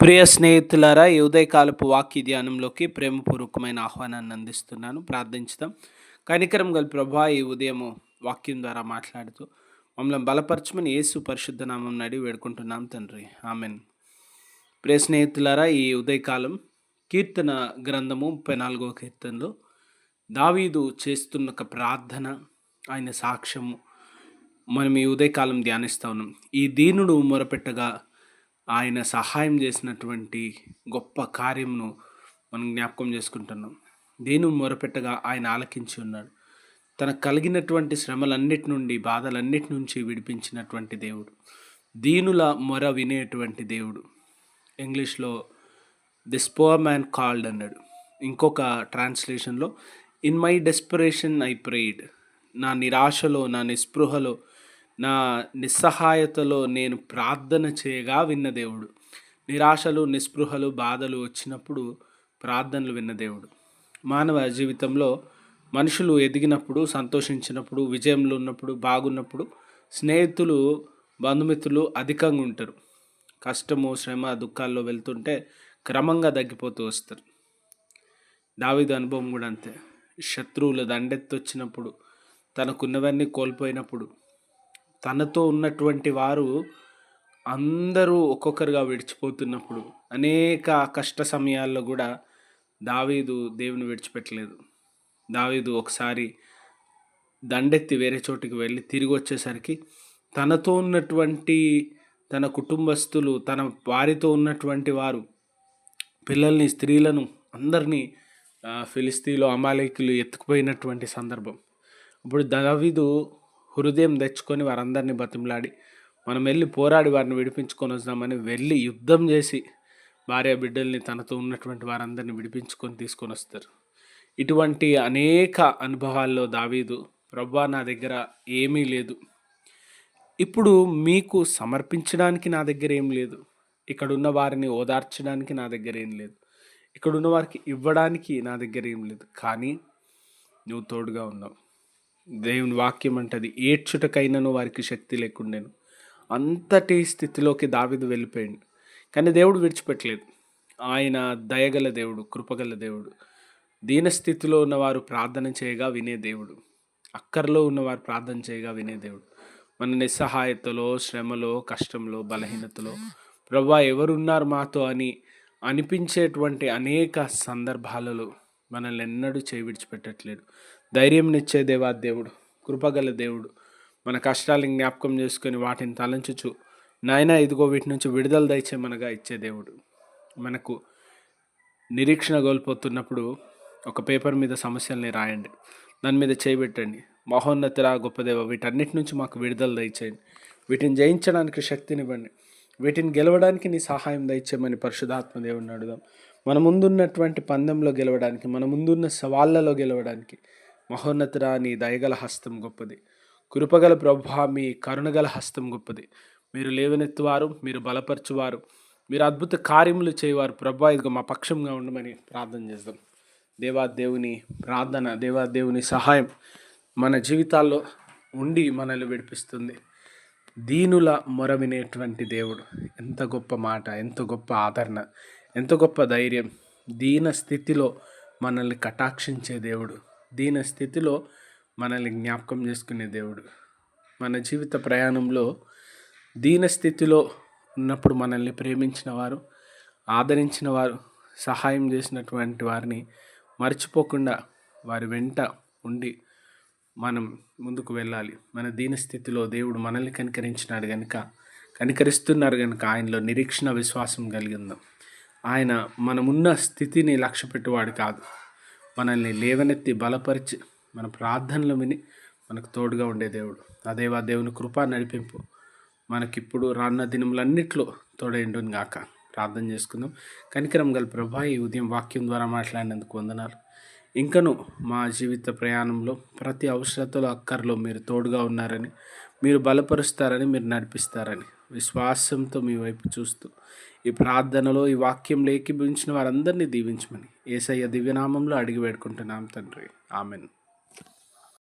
ప్రియ స్నేహితులారా ఈ ఉదయకాలపు వాక్య ధ్యానంలోకి ప్రేమపూర్వకమైన ఆహ్వానాన్ని అందిస్తున్నాను. ప్రార్థించుదాం. కనికరం గల ప్రభా ఈ ఉదయము వాక్యం ద్వారా మాట్లాడుతూ మమ్మల్ని బలపరచమని యేసు పరిశుద్ధ నామం నడి వేడుకుంటున్నాం తండ్రి. ఆమెన్. ప్రియ స్నేహితులారా ఈ ఉదయకాలం కీర్తన గ్రంథము ముప్పై నాలుగో కీర్తనలో దావీదు చేస్తున్న ఒక ప్రార్థన ఆయన సాక్ష్యము. మనం ఈ ఉదయకాలం ధ్యానిస్తా ఉన్నాం. ఈ దీనుడు మొరపెట్టగా ఆయన సహాయం చేసినటువంటి గొప్ప కార్యమును మనం జ్ఞాపకం చేసుకుంటున్నాం. దేని మొరపెట్టగా ఆయన ఆలకించి ఉన్నాడు. తనకు కలిగినటువంటి శ్రమలన్నిటి నుండి బాధలన్నిటి నుంచి విడిపించినటువంటి దేవుడు. దీనుల మొర వినేటువంటి దేవుడు. ఇంగ్లీష్లో దిస్ పోర్ మ్యాన్ కాల్డ్ అన్నాడు. ఇంకొక ట్రాన్స్లేషన్లో in my desperation I prayed. నా నిరాశలో నా నిస్పృహలో నా నిస్సహాయతలో నేను ప్రార్థన చేయగా విన్న దేవుడు. నిరాశలు నిస్పృహలు బాధలు వచ్చినప్పుడు ప్రార్థనలు విన్న దేవుడు. మానవ జీవితంలో మనుషులు ఎదిగినప్పుడు సంతోషించినప్పుడు విజయంలో ఉన్నప్పుడు బాగున్నప్పుడు స్నేహితులు బంధుమిత్రులు అధికంగా ఉంటారు. కష్టము శ్రమ దుఃఖాల్లో వెళ్తుంటే క్రమంగా తగ్గిపోతూ వస్తారు. దావిద అనుభవం కూడా అంతే. శత్రువులు దండెత్తొచ్చినప్పుడు తనకున్నవన్నీ కోల్పోయినప్పుడు తనతో ఉన్నటువంటి వారు అందరూ ఒక్కొక్కరుగా విడిచిపోతున్నప్పుడు అనేక కష్ట సమయాల్లో కూడా దావీదు దేవుని విడిచిపెట్టలేదు. దావీదు ఒకసారి దండెత్తి వేరే చోటికి వెళ్ళి తిరిగి వచ్చేసరికి తనతో ఉన్నటువంటి తన కుటుంబస్తులు తన వారితో ఉన్నటువంటి వారు పిల్లల్ని స్త్రీలను అందరినీ ఫిలిస్తీన్లో అమాలేకులు ఎత్తుకుపోయినటువంటి సందర్భం. ఇప్పుడు దావీదు హృదయం తెచ్చుకొని వారందరినీ బతిమలాడి మనం వెళ్ళి పోరాడి వారిని విడిపించుకొని వద్దామని వెళ్ళి యుద్ధం చేసి భార్య బిడ్డల్ని తనతో ఉన్నటువంటి వారందరిని విడిపించుకొని తీసుకొని వస్తారు. ఇటువంటి అనేక అనుభవాల్లో దావీదు ప్రభా నా దగ్గర ఏమీ లేదు. ఇప్పుడు మీకు సమర్పించడానికి నా దగ్గర ఏం లేదు. ఇక్కడున్న వారిని ఓదార్చడానికి నా దగ్గర ఏం లేదు. ఇక్కడున్న వారికి ఇవ్వడానికి నా దగ్గర ఏం లేదు. కానీ నువ్వు తోడుగా ఉన్నావు. దేవుని వాక్యం అంటది ఏడ్చుటకైనను వారికి శక్తి లేకుండాను. అంతటి స్థితిలోకి దావిదు వెళ్ళిపోయాడు. కానీ దేవుడు విడిచిపెట్టలేదు. ఆయన దయగల దేవుడు కృపగల దేవుడు. దీనస్థితిలో ఉన్నవారు ప్రార్థన చేయగా వినే దేవుడు. అక్కర్లో ఉన్నవారు ప్రార్థన చేయగా వినే దేవుడు. మన నిస్సహాయతలో శ్రమలో కష్టంలో బలహీనతలో ప్రభా ఎవరున్నారు మాతో అని అనిపించేటువంటి అనేక సందర్భాలలో మనల్ని ఎన్నడూ చేయి విడిచిపెట్టట్లేదు. ధైర్యంనిచ్చే దేవా దేవుడు కృపగల దేవుడు. మన కష్టాలను జ్ఞాపకం చేసుకొని వాటిని తలంచుచు నాయన ఇదిగో వీటి నుంచి విడుదల దయచేమనగా ఇచ్చే దేవుడు. మనకు నిరీక్షణ కోల్పోతున్నప్పుడు ఒక పేపర్ మీద సమస్యల్ని రాయండి. దాని మీద చేయబెట్టండి. మహోన్నతిరా గొప్పదేవ వీటన్నిటి నుంచి మాకు విడుదల దయచేయండి. వీటిని జయించడానికి శక్తినివ్వండి. వీటిని గెలవడానికి నీ సహాయం దయచేయమని పరిశుధాత్మ దేవుడిని అడుగుదాం. మన ముందున్నటువంటి పందెంలో గెలవడానికి మన ముందున్న సవాళ్ళలో గెలవడానికి మహోన్నతురా నీ దయగల హస్తం గొప్పది. కృపగల ప్రభా మీ కరుణగల హస్తం గొప్పది. మీరు లేవనెత్తువారు మీరు బలపరచువారు. మీరు అద్భుత కార్యములు చేయవారు. ప్రభా ఇదిగో మా పక్షంగా ఉండమని ప్రార్థన చేద్దాం. దేవా దేవుని ప్రార్థన దేవా దేవుని సహాయం మన జీవితాల్లో ఉండి మనల్ని విడిపిస్తుంది. దీనుల మొరవినేటువంటి దేవుడు. ఎంత గొప్ప మాట ఎంత గొప్ప ఆదరణ ఎంత గొప్ప ధైర్యం. దీన స్థితిలో మనల్ని కటాక్షించే దేవుడు. దీన స్థితిలో మనల్ని జ్ఞాపకం చేసుకునే దేవుడు. మన జీవిత ప్రయాణంలో దీన స్థితిలో ఉన్నప్పుడు మనల్ని ప్రేమించిన వారు ఆదరించిన వారు సహాయం చేసినటువంటి వారిని మర్చిపోకుండా వారి వెంట ఉండి మనం ముందుకు వెళ్ళాలి. మన దీన స్థితిలో దేవుడు మనల్ని కనికరించినాడు కనుక కనికరిస్తున్నారు కనుక ఆయనలో నిరీక్షణ విశ్వాసం కలిగిందాం ఆయన మనమున్న స్థితిని లక్ష్య పెట్టువాడు కాదు. మనల్ని లేవనెత్తి బలపరిచి మన ప్రార్థనలు విని మనకు తోడుగా ఉండే దేవుడు. అదేవా దేవుని కృపా నడిపింపు మనకిప్పుడు రాన్న దినములన్నిట్లో తోడైండును గాక. ప్రార్థన చేసుకుందాం. కనికరం గల ప్రభా ఈ ఉదయం వాక్యం ద్వారా మాట్లాడినందుకు వందనాలు. ఇంకను మా జీవిత ప్రయాణంలో ప్రతి అవసరతలో అక్కర్లో మీరు తోడుగా ఉన్నారని మీరు బలపరుస్తారని మీరు నడిపిస్తారని విశ్వాసంతో మీ వైపు చూస్తూ ఈ ప్రార్థనలో ఈ వాక్యం ఏకీభవించిన వారందరినీ దీవించమని. ఏసయ్య దివ్యనామంలో అడిగి వేడుకుంటున్నాం తండ్రి. ఆమెను.